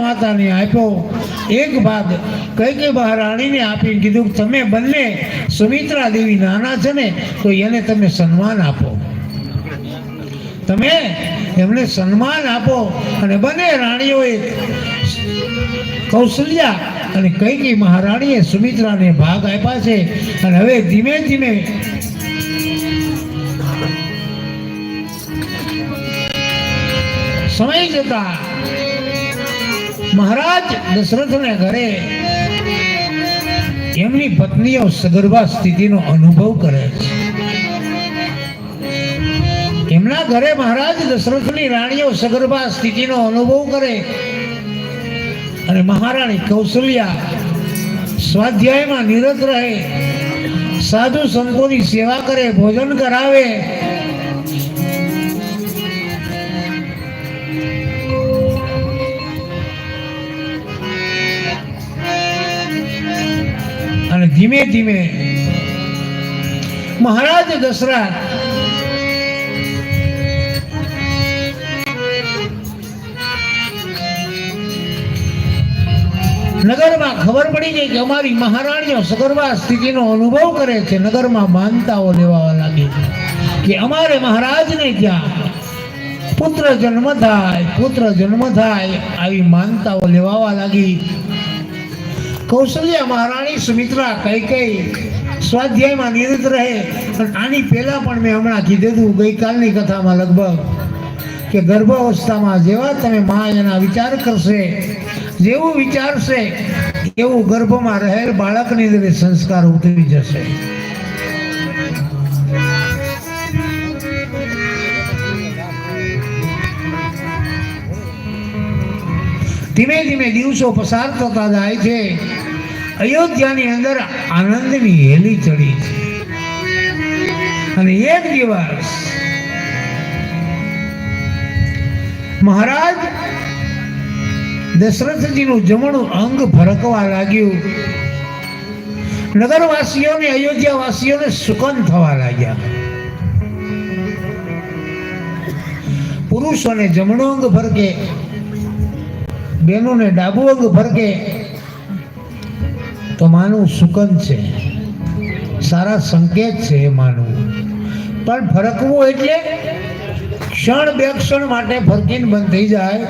માતાને આપ્યો. એક ભાગ કઈ કઈ મહારાણીને આપીને કીધું તમે બંને સુમિત્રા દેવી નાના છે ને, તો એને તમે સન્માન આપો. તમે એમને સન્માન આપો અને બંને રાણીઓએ કૌશલ્યા અને કઈ મહારાણીએ સુમિત્રાને ભાગ આપ્યા છે અને હવે ધીમે ધીમે સમય જતા મહારાજ દશરથને ઘરે એમની પત્નીઓ સગર્ભા સ્થિતિનો અનુભવ કરે છે. એમના ઘરે મહારાજ દશરથની રાણીઓ સગર્ભા સ્થિતિનો અનુભવ કરે અને મહારાણી કૌશલ્યા સ્વાધ્યાયમાં નિરત રહે, સાધુ સંતોની સેવા કરે, ભોજન કરાવે ધીમે ધીમે મહારાજ દશરથ નગરમાં ખબર પડી જાય કે અમારી મહારાણીઓ સગર્ભા સ્થિતિનો અનુભવ કરે છે. નગરમાં માનતાઓ લેવા લાગે છે કે અમારે મહારાજને ત્યાં પુત્ર જન્મ થાય, પુત્ર જન્મ થાય, આવી માનતાઓ લેવાવા લાગી. કૌશલ્યા મહારાણી સુમિત્રા કઈ કઈ સ્વાધ્યાયમાં નિરત રહે. આની પહેલા પણ મેં હમણાં કીધેલું ગઈકાલની કથામાં લગભગ કે ગર્ભાવસ્થામાં જેવા તમે મા એના વિચાર કરશે, જેવું વિચારશે, એવું ગર્ભમાં રહેલ બાળકની અંદર સંસ્કાર ઉતરી જશે. ધીમે ધીમે દિવસો પસાર થતા જાય છે. અયોધ્યાની અંદર આનંદની હેલી ચડી છે. અને એક દિવસ મહારાજ દશરથજીનું જમણું અંગ ફરકવા લાગ્યું. નગરવાસીઓને, અયોધ્યાવાસીઓને સુકન થવા લાગ્યા. પુરુષોને જમણું અંગ ફરકે બહેનોને ડાબુ અંગ ફરકે તો માનું સુકન છે. સારા સંકેત છે એ માનવું. પણ ફરકવું એટલે ક્ષણ બે ક્ષણ માટે ફરકીને બંધ થઈ જાય.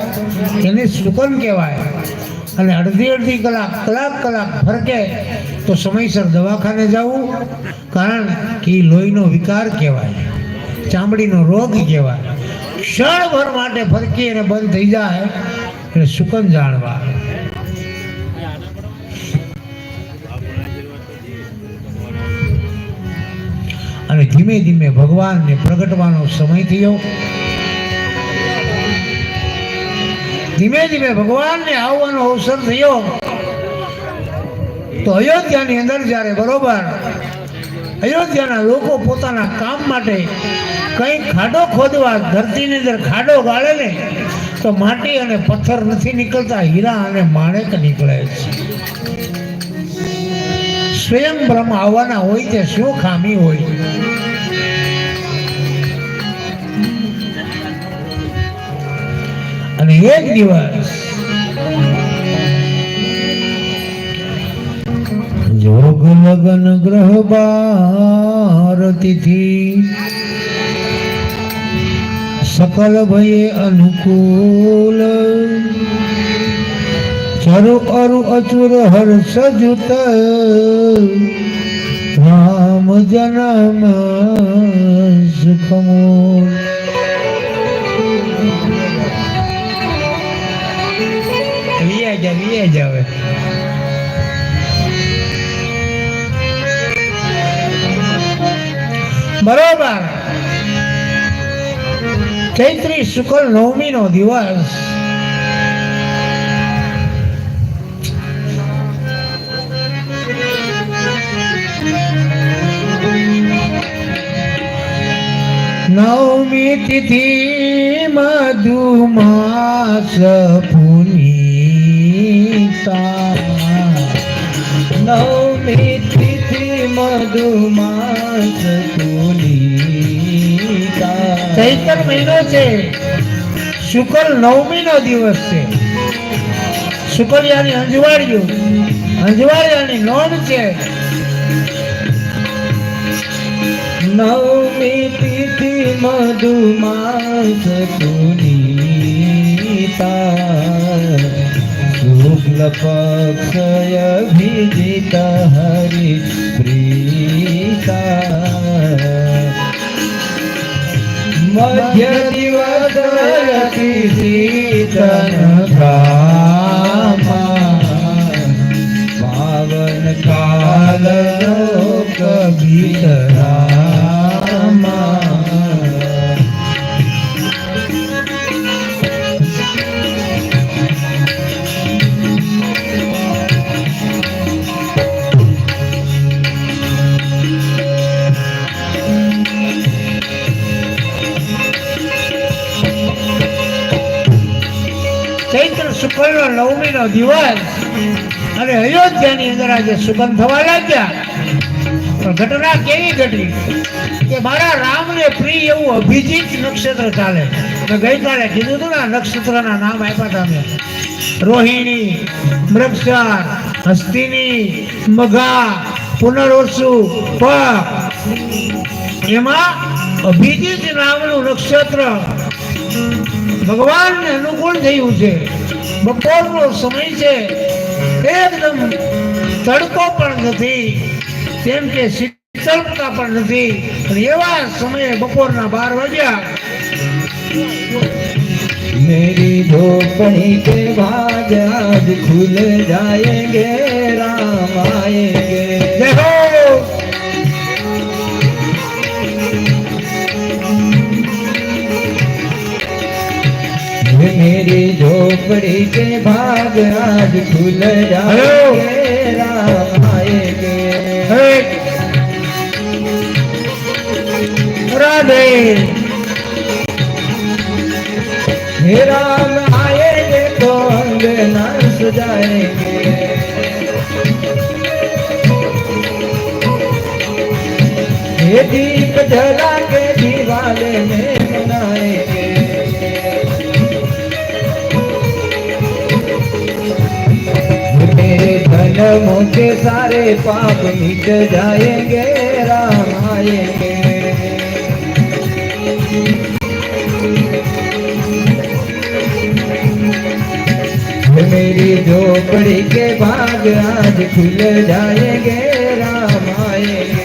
એને સુકન કહેવાય. અને અડધી અડધી કલાક કલાક કલાક ફરકે તો સમયસર દવાખાને જવું. કારણ કે લોહીનો વિકાર કહેવાય. ચામડીનો રોગ કહેવાય. ક્ષણભર માટે ફરકી અને બંધ થઈ જાય. એટલે સુકન જાણવા. અને ધીમે ધીમે ભગવાનને પ્રગટવાનો સમય થયો. ધીમે ધીમે ભગવાનને આવવાનો અવસર થયો. તો અયોધ્યાની અંદર જ્યારે બરોબર અયોધ્યાના લોકો પોતાના કામ માટે કંઈ ખાડો ખોદવા ધરતીની અંદર ખાડો ગાળે ને તો માટી અને પથ્થર નથી નીકળતા, હીરા અને માણેક નીકળે છે. સ્વયં બ્રહ્મ આવવાના હોય તે શું ખામી હોય અને એક દિવસ જોગ લગન ગ્રહ બાર તિથિ સકલ ભયે અનુકૂળ ચરુ અરુ અચુર હર્ષ જુત રામ જનમ સુખમૂળ વિયા જા વિયા જા હવે. બરોબર. ચૈત્રી શુક્લ નવમી નો દિવસ. નવમી તિથિ મધુમાસ પુનીતા. નવમી તિથિ મધુમાસ પુનીતા. ચૈત્ર મહિનો છે. શુકલ નવમી નો દિવસ છે. શુકલિયાની અંજવાળ્યું અંજવાળિયાની નોંધ છે. નવમી તિથિ મધુમાસ પુનીતા શુક્લ પક્ષ અભિજીત હરિ પ્રીતા મધ્ય દિવસ અતિ શીતન ચૈત્ર શુક્લનો નવમીનો દિવસ. અને અયોધ્યાની અંદર આજે સુગંધ થવા લાગ્યા. પણ ઘટના કેવી ઘટી? કે મારા રામને પ્રિય એવું અભિજીત નક્ષત્ર ચાલે. મેં ગઈકાલે કીધું હતું ને નક્ષત્રના નામ આપ્યા હતા મેં. રોહિણી મૃગસાર હસ્તિની, મઘા પુનર્વસુ પ એમાં અભિજીત નામનું નક્ષત્ર ભગવાનને અનુકૂળ થયું છે બપોરનો સમય છે એકદમ તડકો પણ નથી તેમ કે શીતળતા પણ નથી અને એવા સમયે બપોરના બાર વાગ્યા मेरी झोपड़ी के भाग आज खुल जाएंगे राम आएंगे मेरी झोपड़ी के भाग आज खुल जाए राम आएँगे। राधे राम आएँगे तो अंगना ये दीप जला के दीवाले में मनाए धर्मों के सारे पाप मिट जाएँगे, राम आएँगे। मेरी झोपड़ी के भाग आज खुल जाएँगे, राम आएँगे।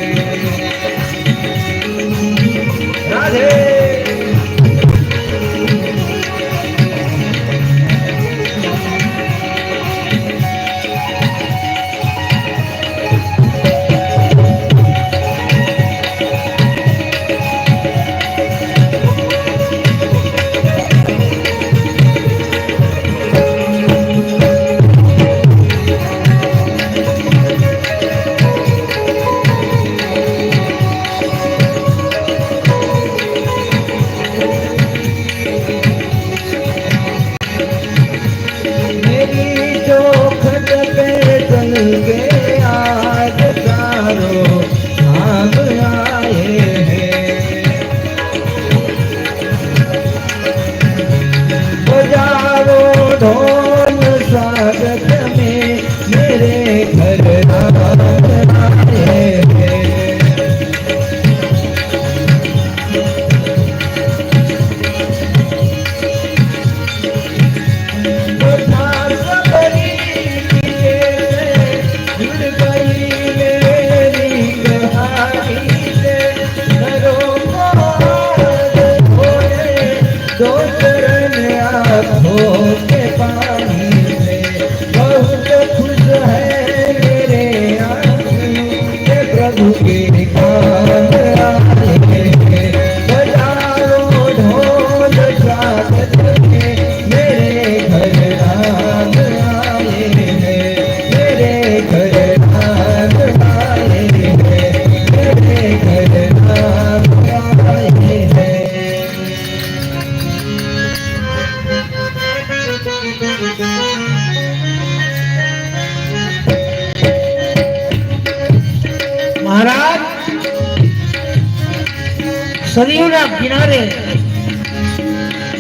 સરયુના કિનારે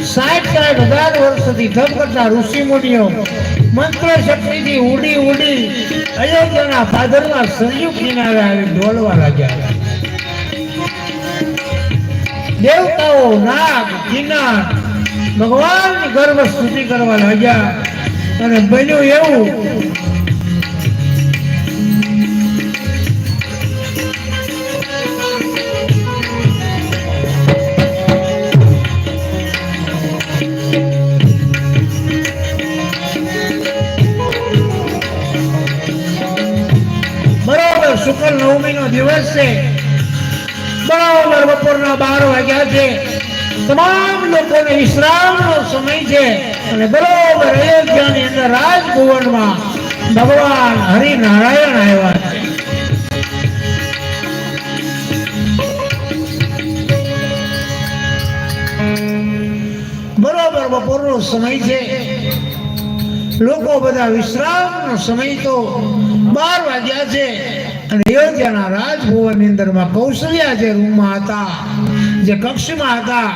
સાઠ સાઠ હજાર વર્ષથી ધમ કરતા ઋષિ મુનિઓ મંત્ર શક્તિથી ઉડી ઉડી અયોધ્યાના ભાદરમાં સરયુ કિનારે આવી ડોલવા લાગ્યા. દેવતાઓ, નાગ, કિનાર ભગવાનની ગર્વ સ્તુતિ કરવા લાગ્યા અને બન્યું એવું બરોબર નવમી નો દિવસ છે. બરોબર બપોરના બાર વાગ્યા છે. તમામ લોકોને વિશ્રામનો સમય છે. અને બરોબર અયોધ્યાની અંદર રાજભુવનમાં ભગવાન હરિનારાયણ આવ્યા છે. બરોબર બપોરનો સમય છે. લોકો બધા વિશ્રામનો સમય તો બાર વાગ્યા છે. અને અયોધ્યાના રાજભવનની અંદરમાં કૌશલ્યા જે રૂમમાં હતા જે કક્ષમાં હતા